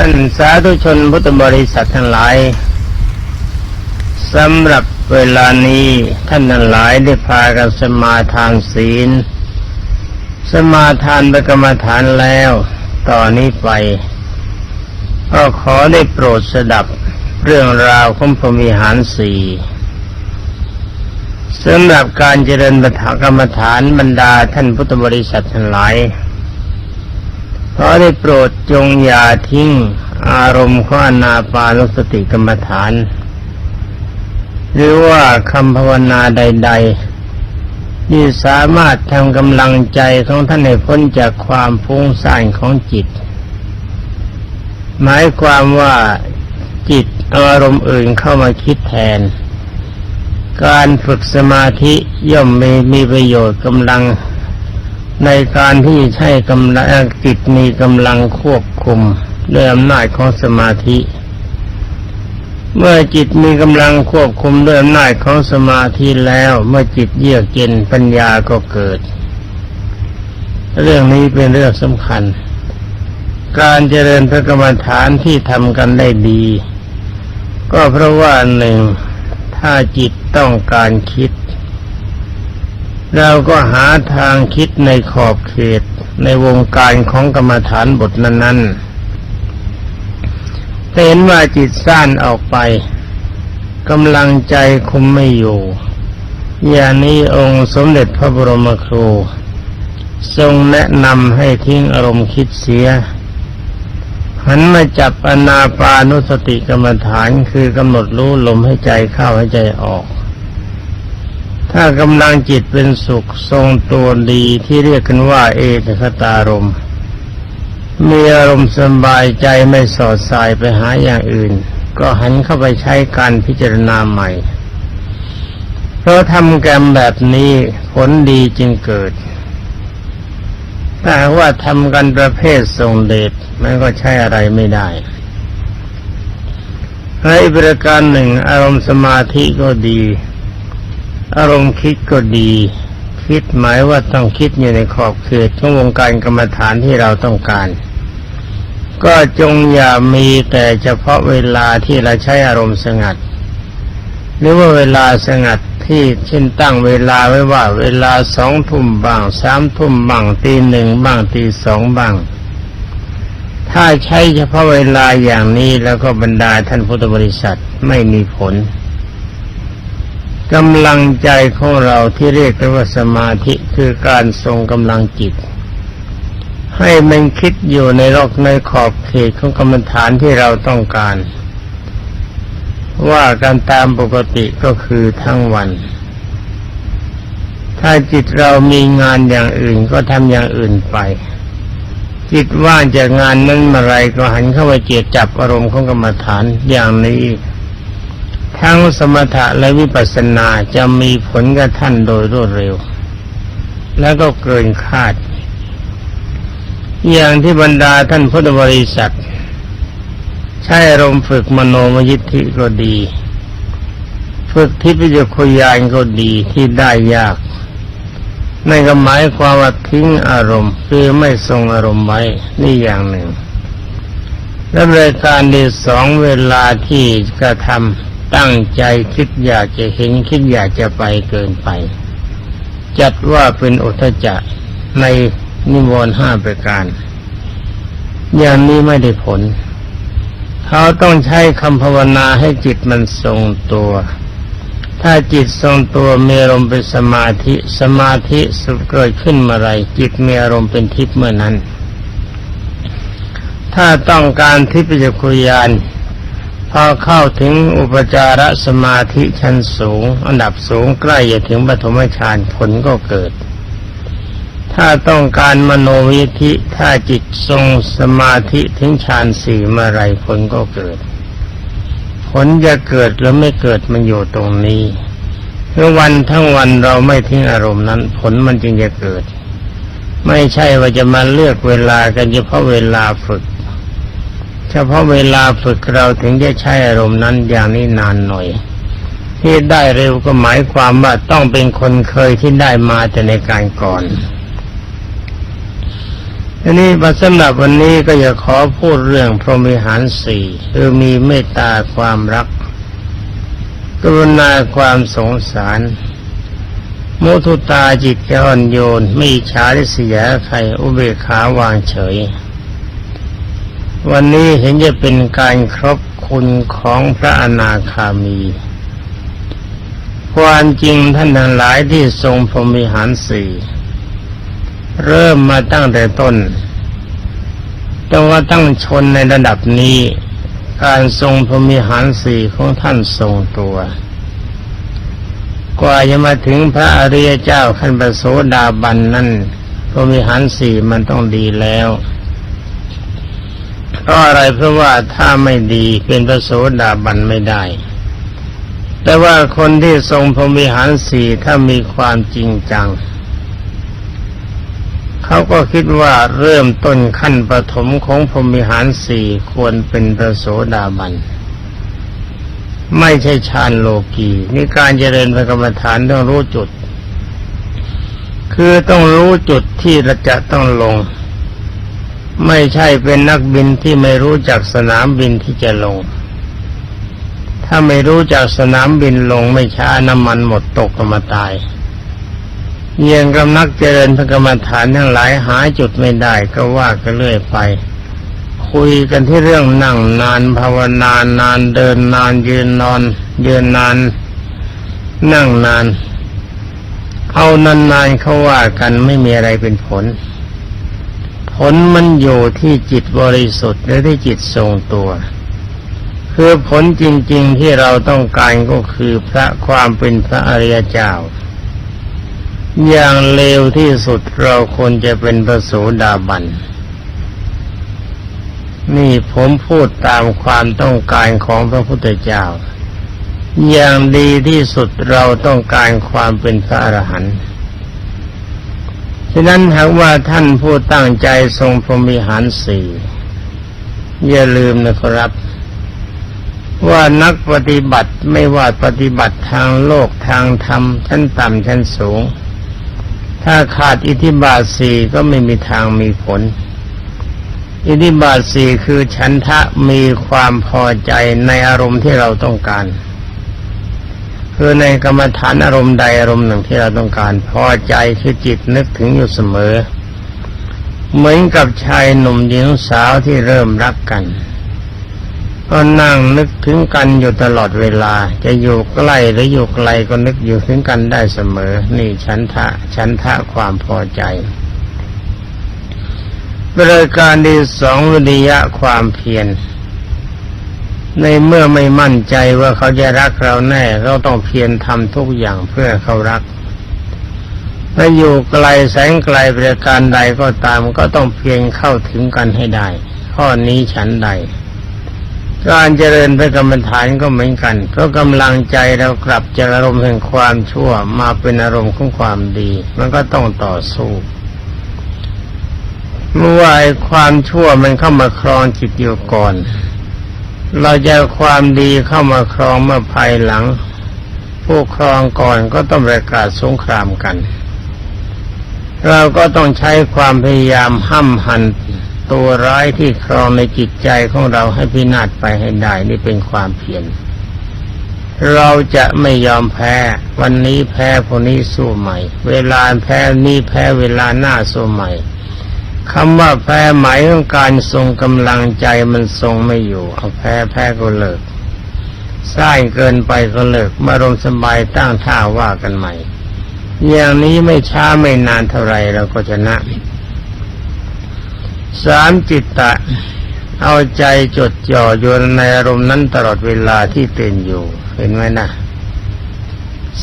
ท่านสาธุชนพุทธบริษัททั้งหลายสำหรับเวลานี้ท่านทั้งหลายได้พากันสมาทานศีล สมาทานประกรรมฐานแล้วต่อนนี้ไป ก็ขอได้โปรดสดับเรื่องราวของพรมิหารสี่สำหรับการเจริญปฐกรรมฐานบรรดาท่านพุทธบริษัททั้งหลาย ขอได้โปรดจงอย่าทิ้งอารมณ์ของอนาปานสติกรรมฐาน หรือว่าคำภาวนาใด ๆ ที่สามารถทำกำลังใจของท่านให้พ้นจากความฟุ้งซ่านของจิต หมายความว่าจิตอาอารมณ์อื่นเข้ามาคิดแทน การฝึกสมาธิย่อมมีมีประโยชน์กำลัง ในการที่ใช้กำลังจิตมีกำลังควบคุมด้วยอำนาจของสมาธิ เมื่อจิตมีกำลังควบคุมด้วยอำนาจของสมาธิแล้ว เมื่อจิตเยือกเย็นปัญญาก็เกิด เรื่องนี้เป็นเรื่องสำคัญ การเจริญพระกรรมฐานที่ทำกันได้ดี ก็เพราะว่าหนึ่งถ้าจิตต้องการคิด เราก็หาทางคิดในขอบเขตในวงการของกรรมฐานบทนั้นๆเห็นว่าจิตสั้นออกไปกำลังใจคุมไม่อยู่ อย่างนี้องค์สมเด็จพระบรมครู ทรงแนะนำให้ทิ้งอารมณ์คิดเสีย หันมาจับอนาปานุสติกรรมฐานคือกำหนดรู้ลมให้ใจเข้าให้ใจออก ถ้ากำลังจิตเป็นสุขทรงตัวดีที่เรียกกันว่า เอกคตารมณ์มีอารมณ์สบายใจไม่สอดสายไปหาอย่างอื่น ก็หันเข้าไปใช้การพิจารณาใหม่ เพราะทำแกรมแบบนี้ผลดีจึงเกิดถ้าว่าทำกันประเภททรงเดชมันก็ใช้อะไรไม่ได้ในประการหนึ่งอารมณ์สมาธิก็ดี อารมณ์คิดก็ดี คิดหมายว่าต้องคิดอยู่ในขอบเขตของวงการกรรมฐานที่เราต้องการ ก็จงอย่ามีแต่เฉพาะเวลาที่เราใช้อารมณ์สงัด หรือว่าเวลาสงัดที่เช่นตั้งเวลาไว้ว่า เวลาสองทุ่มบ้างสามทุ่มบ้างตีหนึ่งบ้างตีสองบ้าง ถ้าใช้เฉพาะเวลาอย่างนี้แล้วก็บรรดาท่านพุทธบริษัทไม่มีผล กำลังใจของเราที่เรียกว่าสมาธิคือการทรงกำลังจิต ให้มันคิดอยู่ในรอกในขอบเขตของกรรมฐานที่เราต้องการ ว่าการตามปกติก็คือทั้งวัน ถ้าจิตเรามีงานอย่างอื่นก็ทำอย่างอื่นไป จิตว่างจากงานนั้นเมื่อไรก็หันเข้าไปเจียจับอารมณ์ของกรรมฐานอย่างนี้ ทั้งสมถะและวิปัสสนาจะมีผลกับท่านโดยรวดเร็ว แล้วก็เกินคาด อย่างที่บรรดาท่านพุทธบริษัท ใช้อารมณ์ฝึกมโนมยิทธิก็ดี ฝึกทิพยคุยานก็ดีที่ได้ยากนั่นก็หมายความว่าทิ้งอารมณ์ คือไม่ทรงอารมณ์ไว้นี่อย่างหนึ่ง และรายการที่สองเวลาที่กระทำ ตั้งใจคิดอยากจะเห็นคิดอยากจะไปเกินไป จัดว่าเป็นอุทจักในนิวรณ์ห้าประการ อย่างนี้ไม่ได้ผล เขาต้องใช้คำภาวนาให้จิตมันทรงตัว ถ้าจิตทรงตัวมีอารมณ์เป็นสมาธิสมาธิสุดเกิดขึ้นเมื่อไรจิตมีอารมณ์เป็นทิพย์เมื่อนั้น ถ้าต้องการทิพยคุยาน พอเข้าถึงอุปจารสมาธิชั้นสูง อันดับสูงใกล้จะถึงปฐมฌานผลก็เกิด ถ้าต้องการมโนวิธิถ้าจิตทรงสมาธิถึงฌานสี่เมื่อไรผลก็เกิด ผลจะเกิดหรือไม่เกิดมันอยู่ตรงนี้เมื่อวันทั้งวันเราไม่ทิ้งอารมณ์นั้น ผลมันจึงจะเกิด ไม่ใช่ว่าจะมาเลือกเวลากันเฉพาะเวลาฝึก เฉพาะเวลาฝึกเราถึงจะใช้อารมณ์นั้นอย่างนี้นานหน่อย ที่ได้เร็วก็หมายความว่าต้องเป็นคนเคยที่ได้มาแต่ในการก่อนแทีนี้มาสำหรับวันนี้ก็จะขอพูดเรื่องพรหมิหารสี่คือมีเมตตาความรัก กรุณาความสงสาร มุทุตาจิตอ่อนโยนไม่ฉาริษยาใครอุเบกขาวางเฉย วันนี้เห็นจะเป็นการครบคุณของพระอนาคามี ความจริงท่านทั้งหลายที่ทรงพรมิหารสี่เริ่มมาตั้งแต่ต้นแต่ว่าตั้งชนในระดับนี้ การทรงพรมิหารสี่ของท่านทรงตัว กว่าจะมาถึงพระอริยเจ้าขั้นปโสดาบันนั้นพรมิหารสี่มันต้องดีแล้ว ราะอะไรเพราะว่าถ้าไม่ดีเป็นพระโสดาบันไม่ได้ แต่ว่าคนที่ทรงพรหมิหารสี่ถ้ามีความจริงจัง เขาก็คิดว่าเริ่มต้นขั้นปฐมของพรหมิหารสี่ควรเป็นพระโสดาบันไม่ใช่ฌานโลกีนี่การเจริญพระกรรมฐานต้องรู้จุด คือต้องรู้จุดที่เราจะต้องลง ไม่ใช่เป็นนักบินที่ไม่รู้จักสนามบินที่จะลง ถ้าไม่รู้จักสนามบินลงไม่ช้าน้ำมันหมดตกก็มาตายเยี่ยงกำนักเจริญพระกรรมฐานทั้งหลายหาจุดไม่ได้ก็ว่ากันเรื่อยไป คุยกันที่เรื่องนั่งนานภาวนานนานเดินนานยืนนอนยืนนาน นั่งนาน เอานานๆเขาว่ากันไม่มีอะไรเป็นผล ผลมันอยู่ที่จิตบริสุทธิ์ และที่จิตทรงตัว คือผลจริง ๆที่เราต้องการก็คือพระความเป็นพระอริยเจ้า อย่างเลวที่สุดเราควรจะเป็นพระโสดาบันนี่ผมพูดตามความต้องการของพระพุทธเจ้า อย่างดีที่สุดเราต้องการความเป็นพระอรหันต์ ฉะนั้นหากว่าท่านผู้ตั้งใจทรงพรหมิหารสี่อย่าลืมนะครับ ว่านักปฏิบัติไม่ว่าปฏิบัติทางโลกทางธรรมชั้นต่ำชั้นสูง ถ้าขาดอิทธิบาทสี่ก็ไม่มีทางมีผล อิทธิบาทสี่คือฉันทะมีความพอใจในอารมณ์ที่เราต้องการ คือในกรรมฐานอารมณ์ใดอารมณ์หนึ่งที่เราต้องการพอใจคือจิตนึกถึงอยู่เสมอ เหมือนกับชายหนุ่มหญิงสาวที่เริ่มรักกันก็นั่งนึกถึงกันอยู่ตลอดเวลา จะอยู่ใกล้หรืออยู่ไกลก็นึกอยู่ถึงกันได้เสมอ นี่ฉันทะฉันทะความพอใจบริการที่สองวิริยะความเพียร ในเมื่อไม่มั่นใจว่าเขาจะรักเราแน่เราต้องเพียรทำทุกอย่างเพื่อเขารักถ้าอยู่ไกลแสงไกลบริการใดก็ตามก็ต้องเพียรเข้าถึงกันให้ได้ ข้อนี้ฉันใด การเจริญพระกรรมฐานก็เหมือนกัน เพราะกำลังใจเรากลับจากอารมณ์แห่งความชั่วมาเป็นอารมณ์ของความดี มันก็ต้องต่อสู้เมื่อว่าความชั่วมันเข้ามาครองจิตอยู่ก่อน เราจะความดีเข้ามาครองเมื่อภายหลัง ผู้ครองก่อนก็ต้องประกาศสงครามกัน เราก็ต้องใช้ความพยายามห้ำหันตัวร้ายที่ครองในจิตใจของเราให้พินาศไปให้ได้นี่เป็นความเพียรเราจะไม่ยอมแพ้ วันนี้แพ้พวกนี้สู้ใหม่ เวลาแพ้นี้แพ้เวลาหน้าสู้ใหม่ คำว่าแพ้หมายของการทรงกำลังใจมันทรงไม่อยู่ เอาแพ้แพ้ก็เลิกสร้างเกินไปก็เลิกมารมสบายตั้งท่าว่ากันใหม่ อย่างนี้ไม่ช้าไม่นานเท่าไรเราก็ชนะสามจิตตะ เอาใจจดจ่ออยู่ในอารมณ์นั้นตลอดเวลาที่ตื่นอยู่ เห็นไหมนะ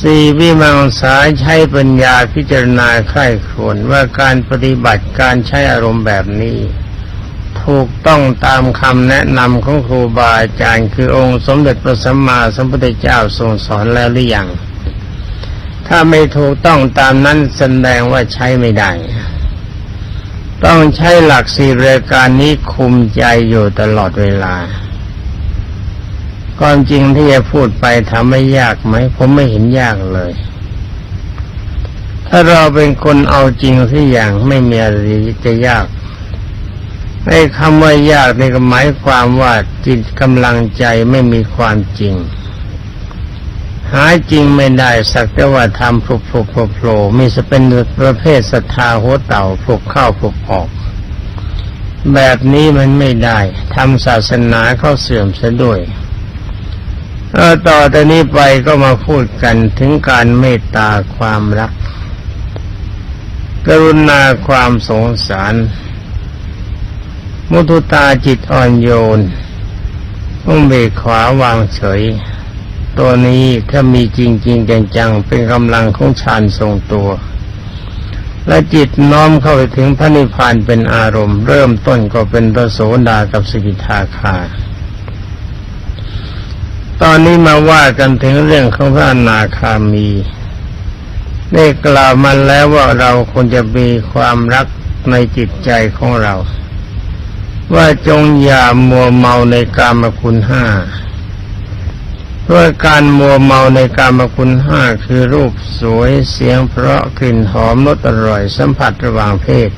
สี่วิมังสาใช้ปัญญาพิจารณาใคร่ครวญว่าการปฏิบัติการใช้อารมณ์แบบนี้ ถูกต้องตามคำแนะนำของครูบาอาจารย์ คือองค์สมเด็จพระสัมมาสัมพุทธเจ้าทรงสอนแล้วหรือยังถ้าไม่ถูกต้องตามนั้นแสดงว่าใช้ไม่ได้ ต้องใช้หลักสี่รายการนี้คุมใจอยู่ตลอดเวลา ความจริงที่จะพูดไปทำไม่ยากไหม ผมไม่เห็นยากเลย ถ้าเราเป็นคนเอาจริงสักอย่างไม่มีอะไรจะยากไอ้คำว่ายากนี่ก็หมายความว่าจิตกำลังใจไม่มีความจริง หาจริงไม่ได้สักแต่ว่าทำพลุกพลุกโผล่มีจะเป็นประเภทศรัทธาหัวเต่าพลุกเข้าพลุกออก แบบนี้มันไม่ได้ทำศาสนาเข้าเสื่อมซะด้วย ต่อแต่นี้ไปก็มาพูดกันถึงการเมตตาความรัก กรุณาความสงสาร มุทุตาจิตอ่อนโยนต้องเบกขวาวางเฉย ตัวนี้ถ้ามีจริงจริงจังๆ เป็นกำลังของฌานทรงตัว และจิตน้อมเข้าไปถึงพระนิพพานเป็นอารมณ์ เริ่มต้นก็เป็นพระโสดากับสกิทาคา ตอนนี้มาว่ากันถึงเรื่องของพระอนาคามีได้กล่าวมาแล้วว่าเราควรจะมีความรักในจิตใจของเรา ว่าจงอย่ามัวเมาในกามคุณห้าเพราะการมัวเมาในกามคุณห้าคือรูปสวยเสียงเพราะกลิ่นหอมรสอร่อยสัมผัสระหว่างเพศ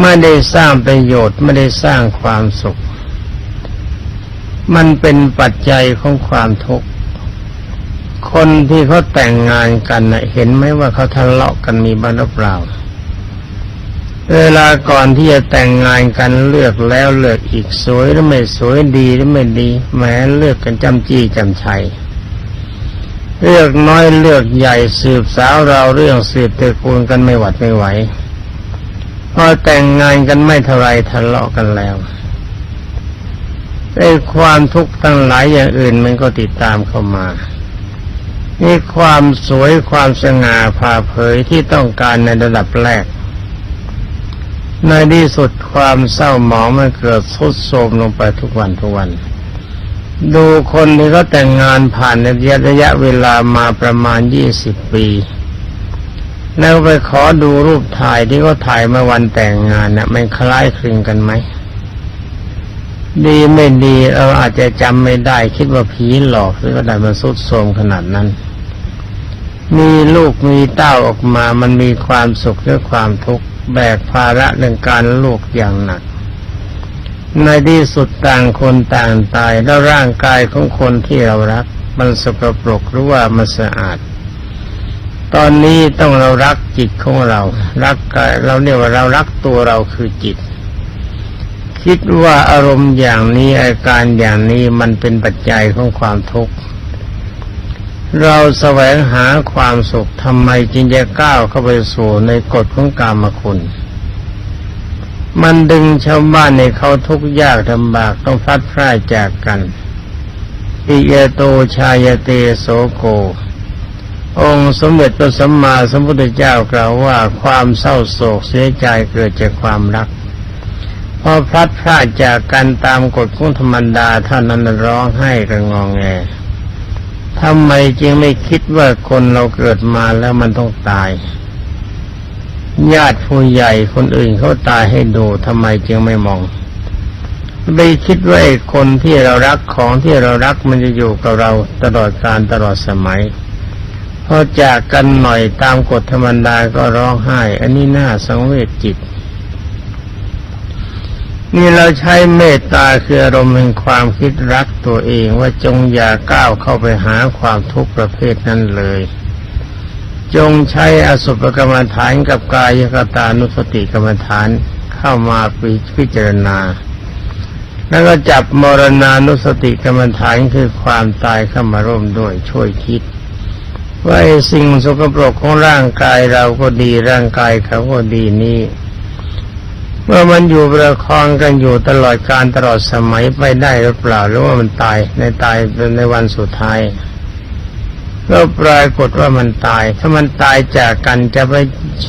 ไม่ได้สร้างประโยชน์ไม่ได้สร้างความสุข มันเป็นปัจจัยของความทุกข์ คนที่เขาแต่งงานกันนะเห็นไหมว่าเขาทะเลาะกันมีบ้างหรือเปล่า เวลาก่อนที่จะแต่งงานกันเลือกแล้วเลือกอีกสวยหรือไม่สวยดีหรือไม่ดีแม้เลือกกันจำจี้จำชัยเลือกน้อยเลือกใหญ่สืบสาวเราเรื่องสืบตระกูลกันไม่หวัดไม่ไหวพอแต่งงานกันไม่เท่าไรทะเลาะกันแล้ว ไอ้ความทุกข์ทั้งหลายอย่างอื่นมันก็ติดตามเข้ามา นี่ความสวยความสง่าผ่าเผยที่ต้องการในระดับแรก ในที่สุดความเศร้าหมองมันเกิดทุดโทรมลงไปทุกวันทุกวัน ดูคนที่เขาแต่งงานผ่านในระยะเวลามาประมาณยี่สิบปีแล้วไปขอดูรูปถ่ายที่เขาถ่ายเมื่อวันแต่งงานนะ่ะมันคล้ายคลึงกันไหม ดีไม่ดีเราอาจจะจำไม่ได้ คิดว่าผีหลอกหรือก็ได้มันสุดโทมขนาดนั้น มีลูกมีเต้าออกมา มันมีความสุขหรือความทุกข์แบกภาระเรื่องการลูกอย่างหนัก ในที่สุดต่างคนต่างตายแล้วร่างกายของคนที่เรารัก มันสกปรกหรือว่ามันสะอาด ตอนนี้ต้องเรารักจิตของเรา รักกายเราเนี่ยว่าเรารักตัวเราคือจิต คิดว่าอารมณ์อย่างนี้อาการอย่างนี้มันเป็นปัจจัยของความทุกข์ เราแสวงหาความสุขทำไมจึงจะก้าวเข้าไปสู่ในกฎของกามคุณ มันดึงชาวบ้านในเขาทุกข์ยากลำบากต้องพัดพรากจากกันปิเยโตชายเตโสโก องค์สมเด็จพระสัมมาสัมพุทธเจ้ากล่าวว่าความเศร้าโศกเสียใจเกิดจากความรัก พอพลัดพรากจากกันตามกฎของธรรมดาเท่านั้นร้องไห้กระงองแงทำไมจึงไม่คิดว่าคนเราเกิดมาแล้วมันต้องตาย ญาติผู้ใหญ่คนอื่นเขาตายให้ดูทำไมจึงไม่มองไปคิดว่าคนที่เรารักของที่เรารักมันจะอยู่กับเราตลอดการตลอดสมัยพอจากกันหน่อยตามกฎธรรมดาก็ร้องไห้ อันนี้น่าสังเวชจิต นี่เราใช้เมตตาคืออารมณ์แห่งความคิดรักตัวเองว่าจงอย่าก้าวเข้าไปหาความทุกข์ประเภทนั้นเลย จงใช้อสุภกรรมฐานกับกายกตานุสติกรรมฐานเข้ามาพิจารณา แล้วก็จับมรณานุสติกรรมฐานคือความตายเข้ามาร่วมด้วยช่วยคิดว่าไอ้สิ่งสกปรกของร่างกายเราก็ดีร่างกายเขาก็ดีนี้ เมื่อมันอยู่ประคองกันอยู่ตลอดการตลอดสมัยไปได้หรือเปล่าหรือว่ามันตายในตายในวันสุดท้ายก็ปรากฏว่ามันตาย ถ้ามันตายจากกันจะไป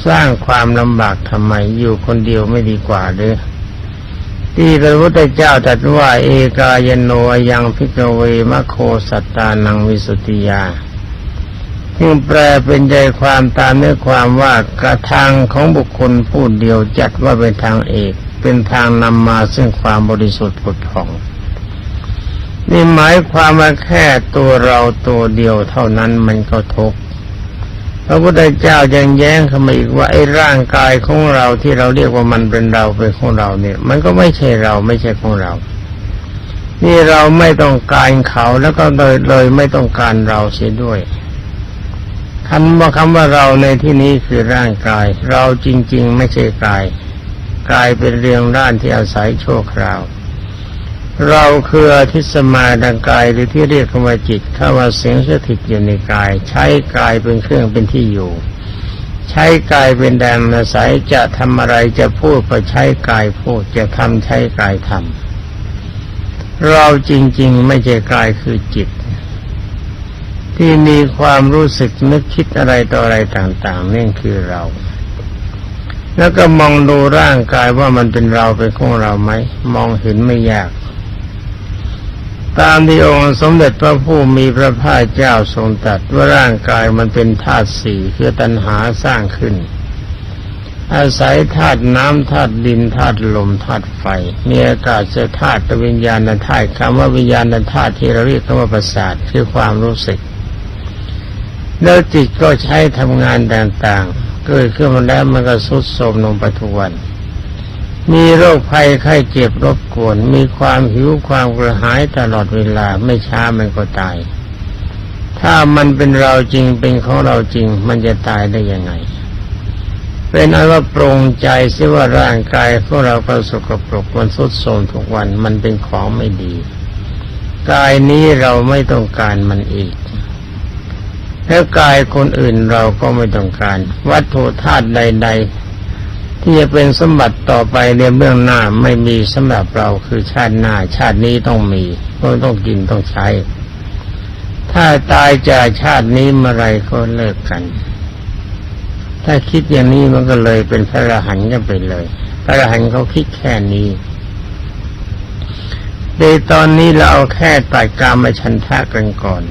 สร้างความลำบากทำไม อยู่คนเดียวไม่ดีกว่าหรือที่พระพุทธเจ้าตรัสว่า เอกายโนยังพิกเวมะโคสัตตานังวิสุติยา ซึ่งแปลเป็นใจความตามเนื้อความว่ากระทางของบุคคลผู้เดียวจัดว่าเป็นทางเอก เป็นทางนำมาซึ่งความบริสุทธิ์ผุดผ่อง นี่หมายความว่าแค่ตัวเราตัวเดียวเท่านั้นมันก็ทุกข์พระพุทธเจ้ายังแย้งเข้ามาอีกว่าไอ้ร่างกายของเราที่เราเรียกว่ามันเป็นเราเป็นของเราเนี่ย มันก็ไม่ใช่เราไม่ใช่ของเรา นี่เราไม่ต้องการเขาแล้วก็เลยเลยไม่ต้องการเราเสียด้วย คำว่าคำว่าเราในที่นี้คือร่างกาย เราจริง ๆ ไม่ใช่กายกายเป็นเรียงด้านที่อาศัยโชคราว เราคืออทิสมาดังกายหรือที่เรียกคำว่าจิตเข้ามาเสียงสถิตอยู่ในกาย ใช้กายเป็นเครื่องเป็นที่อยู่ ใช้กายเป็นแดนอาศัยจะทำอะไรจะพูดก็ใช้กายพูดจะทำใช้กายทำเราจริง ๆ ไม่ใช่กายคือจิต ที่มีความรู้สึกนึกคิดอะไรต่ออะไรต่างๆนี่คือเรา แล้วก็มองดูร่างกายว่ามันเป็นเราเป็นของเราไหมมองเห็นไม่ยาก ตามที่องค์สมเด็จพระผู้มีพระภาคเจ้าทรงตรัสว่าร่างกายมันเป็นธาตุสี่คือตัณหาสร้างขึ้น อาศัยธาตุน้ำธาตุดินธาตุลมธาตุไฟ มีอากาศเสธาตุวิญญาณธาตุคำว่าวิญญาณธาตุที่เราเรียกว่าประสาทคือความรู้สึก แล้วจิตก็ใช้ทำงานต่างๆ เกิดขึ้นมาแล้วมันก็สุดโทรมลงไปทุกวัน มีโรคภัยไข้เจ็บรบกวน มีความหิวความกระหายตลอดเวลาไม่ช้ามันก็ตาย ถ้ามันเป็นเราจริงเป็นของเราจริง มันจะตายได้ยังไง เป็นอันว่าปรงใจเสียว่าร่างกายของเราก็สกปรกมันสุดโทรมทุกวันมันเป็นของไม่ดีกายนี้เราไม่ต้องการมันอีก แล้วกายคนอื่นเราก็ไม่ต้องการ วัตถุธาตุใด ๆ ที่จะเป็นสมบัติต่อไปในเบื้องหน้าไม่มีสำหรับเราคือชาติหน้า ชาตินี้ต้องมีก็ต้องกินต้องใช้ ถ้าตายจากชาตินี้เมื่อไรก็เลิกกัน ถ้าคิดอย่างนี้มันก็เลยเป็นพระอรหันต์กันไปเลย พระอรหันต์เขาคิดแค่นี้ในตอนนี้เราเอาแค่ตัดกามฉันทะกันก่อน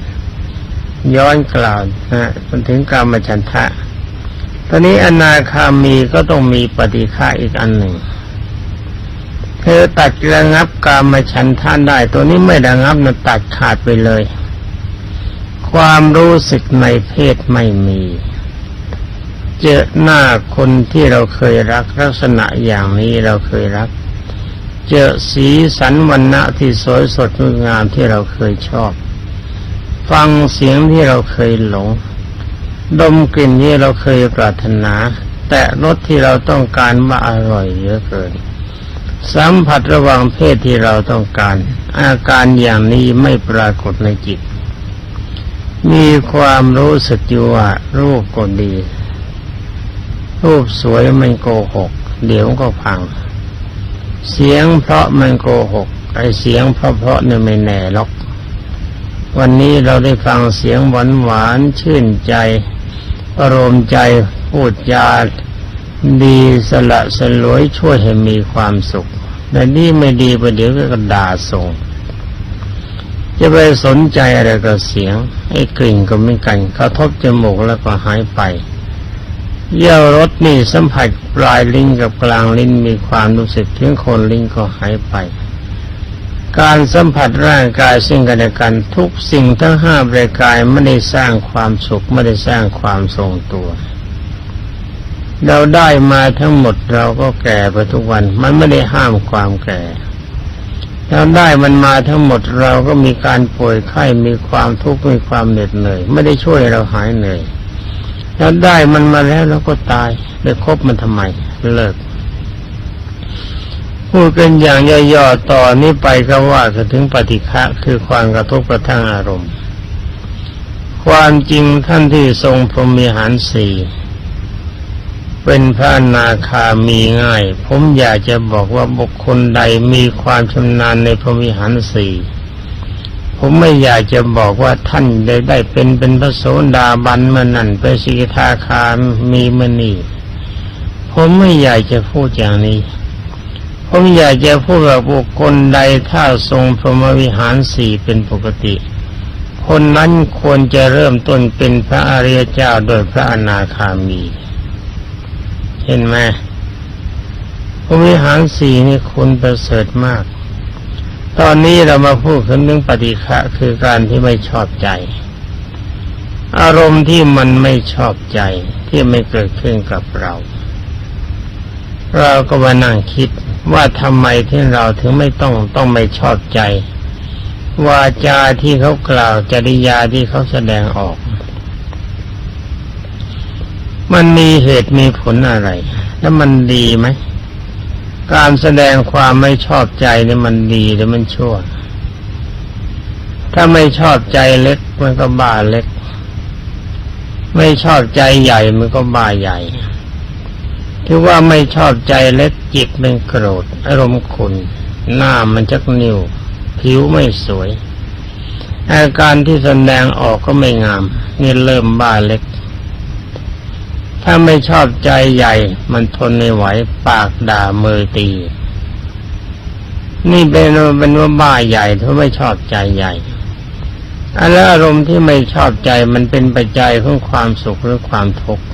ย้อนกล่าวนะมันถึงกามฉันทะ ตอนนี้อนาคามีก็ต้องมีปฏิฆาอีกอันหนึ่ง เธอตัดระงับกามฉันทะได้ ตัวนี้ไม่ระงับนะตัดขาดไปเลย ความรู้สึกในเพศไม่มี เจอหน้าคนที่เราเคยรักลักษณะอย่างนี้เราเคยรัก เจอสีสันวันณะที่สวยสดงดงามที่เราเคยชอบ ฟังเสียงที่เราเคยหลง ดมกลิ่นที่เราเคยปรารถนา แต่รสที่เราต้องการว่าอร่อยเหลือเกิน สัมผัสระหว่างเพศที่เราต้องการ อาการอย่างนี้ไม่ปรากฏในจิต มีความรู้สึกอยู่ว่ารูปก็ดี รูปสวยมันโกหก เดี๋ยวก็พัง เสียงเพราะมันโกหกไอเสียงเพราะเพราะเนี่ยไม่แน่หรอก วันนี้เราได้ฟังเสียงหวานหวานชื่นใจอารมณ์ใจพูดจาดีสละสลวยช่วยให้มีความสุขแต่นี่ไม่ดีประเดี๋ยวก็ด่าส่ง จะไปสนใจอะไรกับเสียงไอ้กลิ่นก็ไม่กันกระทบจมูกแล้วก็หายไปเยี่ยวรสนี่สัมผัสปลายลิ้นกับกลางลิ้นมีความรู้สึกถึงคนลิ้นก็หายไป การสัมผัสร่างกายซึ่งกันและกันทุกสิ่งทั้งห้ารายกายไม่ได้สร้างความสุขไม่ได้สร้างความทรงตัว เราได้มาทั้งหมดเราก็แก่ไปทุกวัน มันไม่ได้ห้ามความแก่เราได้มันมาทั้งหมดเราก็มีการป่วยไข้มีความทุกข์มีความเหน็ดเหนื่อยไม่ได้ช่วยเราหายเหนื่อยเราได้มันมาแล้วเราก็ตายไปคบมันทำไมเลิก พูดกันอย่างย่อๆต่อนนี้ไปก็ว่าถึงปฏิฆะคือความกระทบกระทั่งอารมณ์ ความจริงท่านที่ทรงพรหมีหารสี่เป็นพระนาคามีง่าย ผมอยากจะบอกว่าบุคคลใดมีความชำนาญในพรหมิหารสี่ผมไม่อยากจะบอกว่าท่านได้ได้เป็นเป็นพระโสดาบันมื่อนั่นเป็นสิกขาคามีมื่อนี่ผมไม่อยากจะพูดอย่างนี้ ผมอยากจะพูดว่าบุคคลใดถ้าทรงพรหมวิหารสี่เป็นปกติ คนนั้นควรจะเริ่มต้นเป็นพระอริยเจ้าโดยพระอนาคามี เห็นไหมพรหมวิหารสี่นี่คุณประเสริฐมาก ตอนนี้เรามาพูดถึงเรื่องปฏิฆะคือการที่ไม่ชอบใจ อารมณ์ที่มันไม่ชอบใจที่ไม่เกิดขึ้นกับเรา เราก็มานั่งคิด ว่าทำไมที่เราถึงไม่ต้องต้องไม่ชอบใจ วาจาที่เขากล่าวจริยาที่เขาแสดงออก มันมีเหตุมีผลอะไร แล้วมันดีไหม การแสดงความไม่ชอบใจเนี่ยมันดีหรือมันชั่ว ถ้าไม่ชอบใจเล็กมันก็บ้าเล็ก ไม่ชอบใจใหญ่มันก็บ้าใหญ่ ถือว่าไม่ชอบใจเล็กจิตเป็นโกรธ อารมณ์ขุนหน้ามันจักนิ้วผิวไม่สวย อาการที่แสดงออกก็ไม่งาม นี่เริ่มบ้าเล็ก ถ้าไม่ชอบใจใหญ่ มันทนไม่ไหวปากด่ามือตี นี่เป็นเป็นว่าบ้าใหญ่ถ้าไม่ชอบใจใหญ่อันแล้วอารมณ์ที่ไม่ชอบใจมันเป็นปัจจัยของความสุขหรือความทุกข์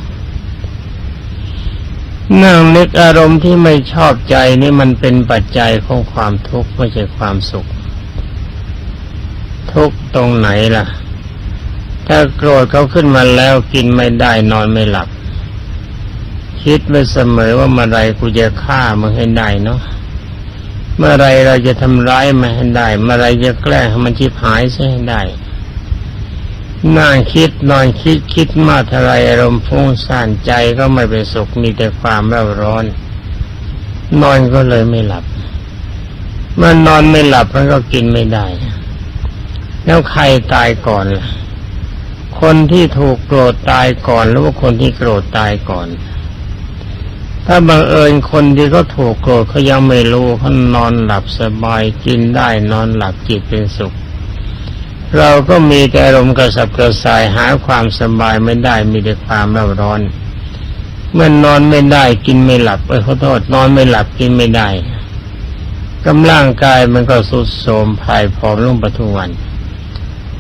นั่งนึกอารมณ์ที่ไม่ชอบใจนี่มันเป็นปัจจัยของความทุกข์ไม่ใช่ความสุข ทุกตรงไหนล่ะ ถ้าโกรธเขาขึ้นมาแล้วกินไม่ได้นอนไม่หลับ คิดไว้เสมอว่าเมื่อไรกูจะฆ่ามึงให้ได้เนาะเมื่อไรเราจะทำร้ายมันให้ได้ เมื่อไรจะแกล้งให้มันชิบหายซะให้ได้ นั่งคิดนอนคิดคิดมาท่าไรอารมณ์ฟุ้งซ่านใจก็ไม่เป็นสุขมีแต่ความเร่าร้อน นอนก็เลยไม่หลับ เมื่อนอนไม่หลับมันก็กินไม่ได้ แล้วใครตายก่อนล่ะคนที่ถูกโกรธตายก่อนหรือว่าคนที่โกรธตายก่อน ถ้าบังเอิญคนที่เขาถูกโกรธเขายังไม่รู้เขานอนหลับสบายกินได้นอนหลับจิตเป็นสุข เราก็มีแต่อารมณ์กระสับกระส่ายหาความสบายไม่ได้มีแต่ความเร่าร้อนเมื่อนนอนไม่ได้กินไม่หลับเออขอโทษนอนไม่หลับกินไม่ได้กำลังกายมันก็สุดโทรมภายผอมลงปทุวัน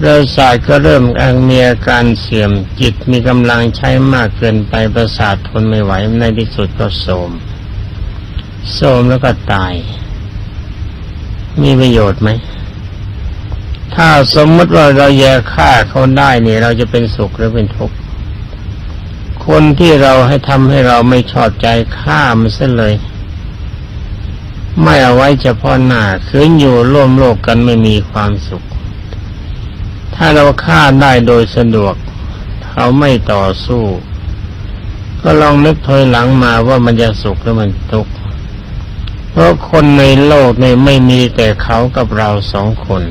เราสาทก็เริ่มอังมีอาการเสื่อมจิตมีกำลังใช้มากเกินไปประสาททนไม่ไหวในที่สุดก็โทรมโทรมแล้วก็ตาย มีประโยชน์ไหม ถ้าสมมติว่าเราแย่ฆ่าเขาได้เนี่ย เราจะเป็นสุขหรือเป็นทุกข์คนที่เราให้ทำให้เราไม่ชอบใจฆ่ามันซะเลย ไม่เอาไว้เฉพาะหน้าคืนอยู่ร่วมโลกกันไม่มีความสุข ถ้าเราฆ่าได้โดยสะดวก เขาไม่ต่อสู้ ก็ลองนึกถอยหลังมาว่ามันจะสุขหรือมันทุกข์เพราะคนในโลกนี้ไม่มีแต่เขากับเราสองคน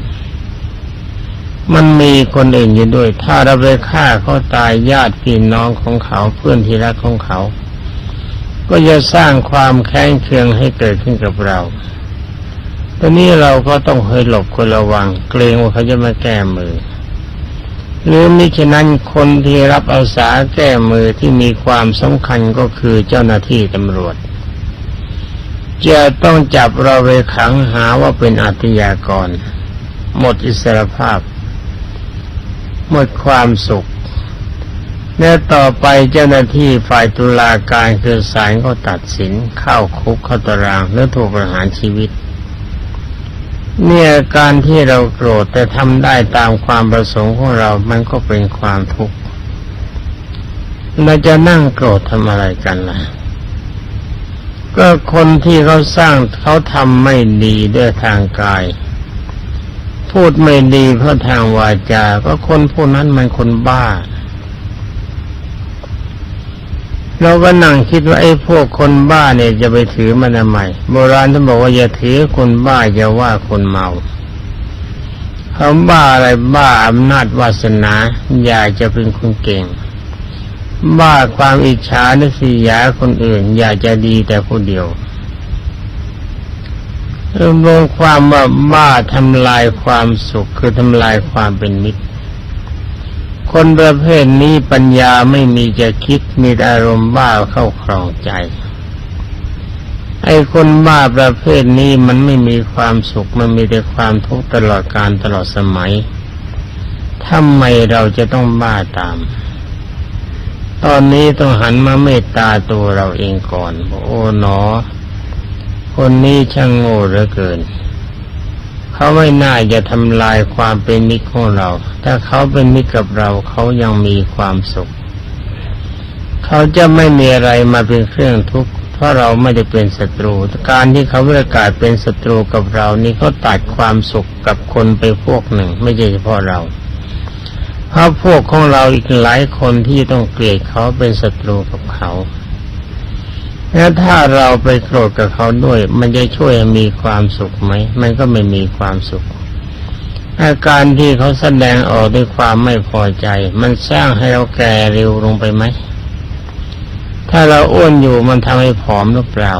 มันมีคนอื่นอยู่ด้วย ถ้าเราไปฆ่าเขาตายญาติพี่น้องของเขาเพื่อนที่รักของเขา ก็จะสร้างความแค้นเคืองให้เกิดขึ้นกับเราตอนนี้เราก็ต้องเคยหลบคนระวัง เกรงว่าเขาจะมาแก้มือ หรือมิฉะนั้นคนที่รับอาสาแก้มือที่มีความสำคัญก็คือเจ้าหน้าที่ตำรวจ จะต้องจับเราไปขังหาว่าเป็นอาชญากร หมดอิสรภาพ หมดความสุขและต่อไปเจ้าหน้าที่ฝ่ายตุลาการคือศาลก็ตัดสินเข้าคุกเข้าตารางและถูกประหารชีวิต เนี่ยการที่เราโกรธแต่ทำได้ตามความประสงค์ของเรา มันก็เป็นความทุกข์เราจะนั่งโกรธทำอะไรกันล่ะ ก็คนที่เขาสร้างเขาทำไม่ดีด้วยทางกาย พูดไม่ดีเพราะทางวาจา ก็คนพวกนั้นมันคนบ้า เราก็นั่งคิดว่าไอ้พวกคนบ้าเนี่ยจะไปถือมันทำไมโบราณท่านบอกว่าอย่าถือคนบ้าอย่าว่าคนเมาเขาบ้าอะไรบ้าอำนาจวาสนาอยากจะเป็นคนเก่ง บ้าความอิจฉานิสียาคนอื่น อยากจะดีแต่ผู้เดียว รวมความว่าบ้าทำลายความสุขคือทำลายความเป็นมิตร คนประเภทนี้ปัญญาไม่มีจะคิดมีอารมณ์บ้าเข้าครองใจ ไอ้คนบ้าประเภทนี้มันไม่มีความสุขมันมีแต่ความทุกข์ตลอดการตลอดสมัยทำไมเราจะต้องบ้าตาม ตอนนี้ต้องหันมาเมตตาตัวเราเองก่อนโอ้หนอ คนนี้ช่างโง่เหลือเกิน เขาไม่น่าจะทำลายความเป็นมิตรของเรา ถ้าเขาเป็นมิตรกับเราเขายังมีความสุข เขาจะไม่มีอะไรมาเป็นเครื่องทุกข์เพราะเราไม่ได้เป็นศัตรู การที่เขาประกาศเป็นศัตรูกับเรา นี่เขาตัดความสุขกับคนไปพวกหนึ่ง ไม่ใช่เฉพาะเราเพราะพวกของเราอีกหลายคนที่ต้องเกลียดเขาเป็นศัตรูกับเขา แล้วถ้าเราไปโกรธกับเขาด้วย มันจะช่วยมีความสุขไหม มันก็ไม่มีความสุข อาการที่เขาแสดงออกด้วยความไม่พอใจ มันสร้างให้เราแก่เร็วลงไปไหม ถ้าเราอ้วนอยู่มันทำให้ผอมหรือเปล่า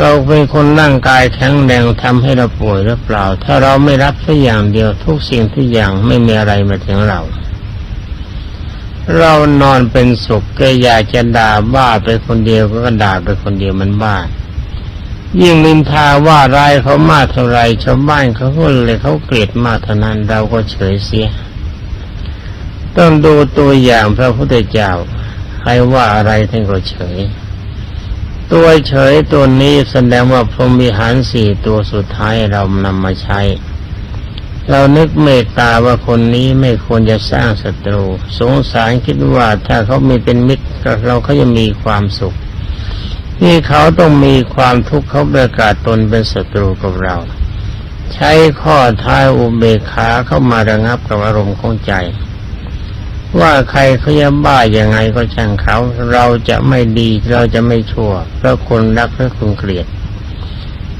เราเป็นคนร่างกายแข็งแรงทำให้เราป่วยหรือเปล่า ถ้าเราไม่รับสักอย่างเดียวทุกสิ่งทุกอย่างไม่มีอะไรมาถึงเรา เรานอนเป็นสุขก็อยากจะด่าบ้าไปคนเดียวก็ด่าไปคนเดียวมันบ้า ยิ่งนินทาว่าร้ายเขามากเท่าไรชาวบ้านเขาก็เลยเขาเกลียดมากเท่านั้นเราก็เฉยเสีย ต้องดูตัวอย่างพระพุทธเจ้าใครว่าอะไรท่านก็เฉย ตัวเฉยตัวนี้แสดงว่าพรหมิหารสี่ตัวสุดท้ายเรานำมาใช้ เรานึกเมตตาว่าคนนี้ไม่ควรจะสร้างศัตรู สงสารคิดว่าถ้าเขามีเป็นมิตรกับเราเขาจะมีความสุข นี่เขาต้องมีความทุกข์เขาประกาศตนเป็นศัตรูกับเรา ใช้ข้อท้ายอุเบกขาเข้ามาระงับกับอารมณ์ของใจ ว่าใครเขาจะบ้ายังไงก็ช่างเขา เราจะไม่ดีเราจะไม่ชั่วเพราะคนรักและคนเกลียด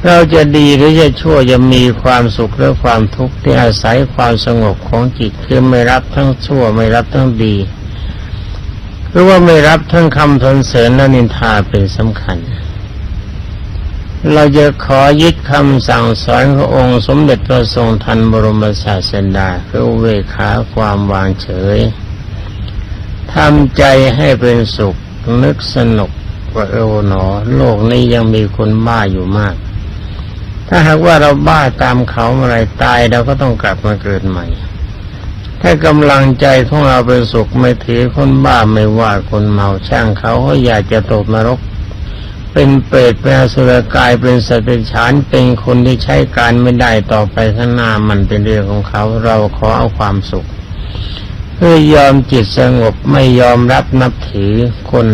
เราจะดีหรือจะชั่วจะมีความสุขหรือความทุกข์ที่อาศัยความสงบของจิตคือไม่รับทั้งชั่วไม่รับทั้งดีหรือว่าไม่รับทั้งคำทนเสริญและนินทาเป็นสำคัญ เราจะขอยึดคำสั่งสอนขององค์สมเด็จพระทรงทันบรมศาสดาคืออุเวขาความวางเฉยทำใจให้เป็นสุขนึกสนุกว่าเออหนอ โลกนี้ยังมีคนบ้าอยู่มาก ถ้าหากว่าเราบ้าตามเขาเมื่อไรตายเราก็ต้องกลับมาเกิดใหม่ ถ้ากำลังใจของเราเป็นสุขไม่ถือคนบ้าไม่ว่าคนเมาช่างเขาเขาอยากจะตกนรก เป็นเปรตเป็นสุรกายเป็นสัตว์เดรัจฉานเป็นคนที่ใช้การไม่ได้ต่อไปข้างหน้ามันเป็นเรื่องของเขาเราขอเอาความสุขเพื่อยอมจิตสงบไม่ยอมรับนับถือคน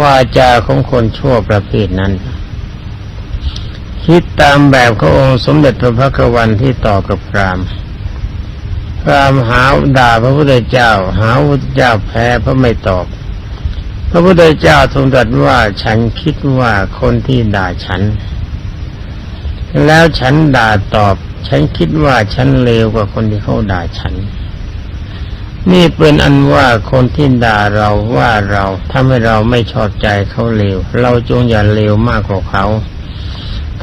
ว่าจาของคนชั่วประเภทนั้น คิดตามแบบขององค์สมเด็จพระพักวันที่ต่อกับพรามพรามหาด่าพระพุทธเจ้า หาพระพุทธเจ้าแพ้พระไม่ตอบ พระพุทธเจ้าทรงตรัสว่าฉันคิดว่าคนที่ด่าฉัน แล้วฉันด่าตอบ ฉันคิดว่าฉันเลวกว่าคนที่เขาด่าฉัน นี่เป็นอันว่าคนที่ด่าเราว่าเราถ้าให้เราไม่ชอบใจเขาเลวเราจงอย่าเลวมากกว่าเขา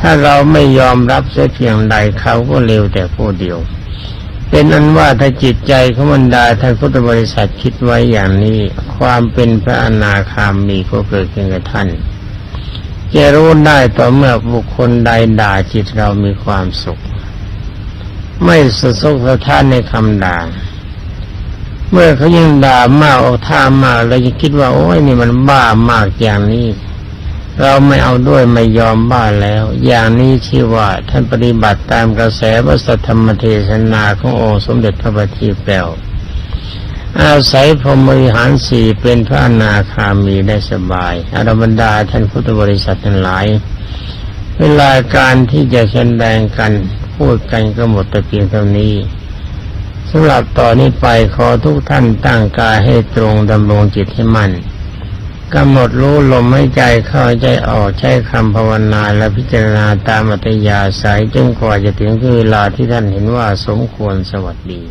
ถ้าเราไม่ยอมรับเสียเพียงใดเขาก็เลวแต่ผู้เดียว เป็นอันว่าถ้าจิตใจของบรรดาท่านพุทธบริษัทคิดไว้อย่างนี้ ความเป็นพระอนาคามีก็เกิดขึ้นกับท่านจะรู้ได้ต่อเมื่อบุคคลใดด่าจิตเรามีความสุข ไม่สะทกสะท้านในคำด่า เมื่อเขายังด่ามากเอาท่ามากเราจะคิดว่าโอ้ยนี่มันบ้ามากอย่างนี้ เราไม่เอาด้วยไม่ยอมบ้าแล้ว อย่างนี้ชื่อว่าท่านปฏิบัติตามกระแสพระสัทธรรมเทศนาขององค์สมเด็จพระบัณฑิตแปลวอาศัยพรหมวิหารสี่เป็นพระอนาคามีได้สบายอารบรรดาท่านพุทธบริษัททั้งหลาย เวลาการที่จะแสดงกันพูดกันก็หมดแต่เพียงเท่านี้สำหรับต่อนนี้ไปขอทุกท่านตั้งกายให้ตรงดำรงจิตให้มั่น กำหนดรู้ลมหายใจเข้าใจออกใช้คำภาวนาและพิจารณาตามอัตยาสายจนกว่าจะถึงเวลาที่ท่านเห็นว่าสมควรสวัสดี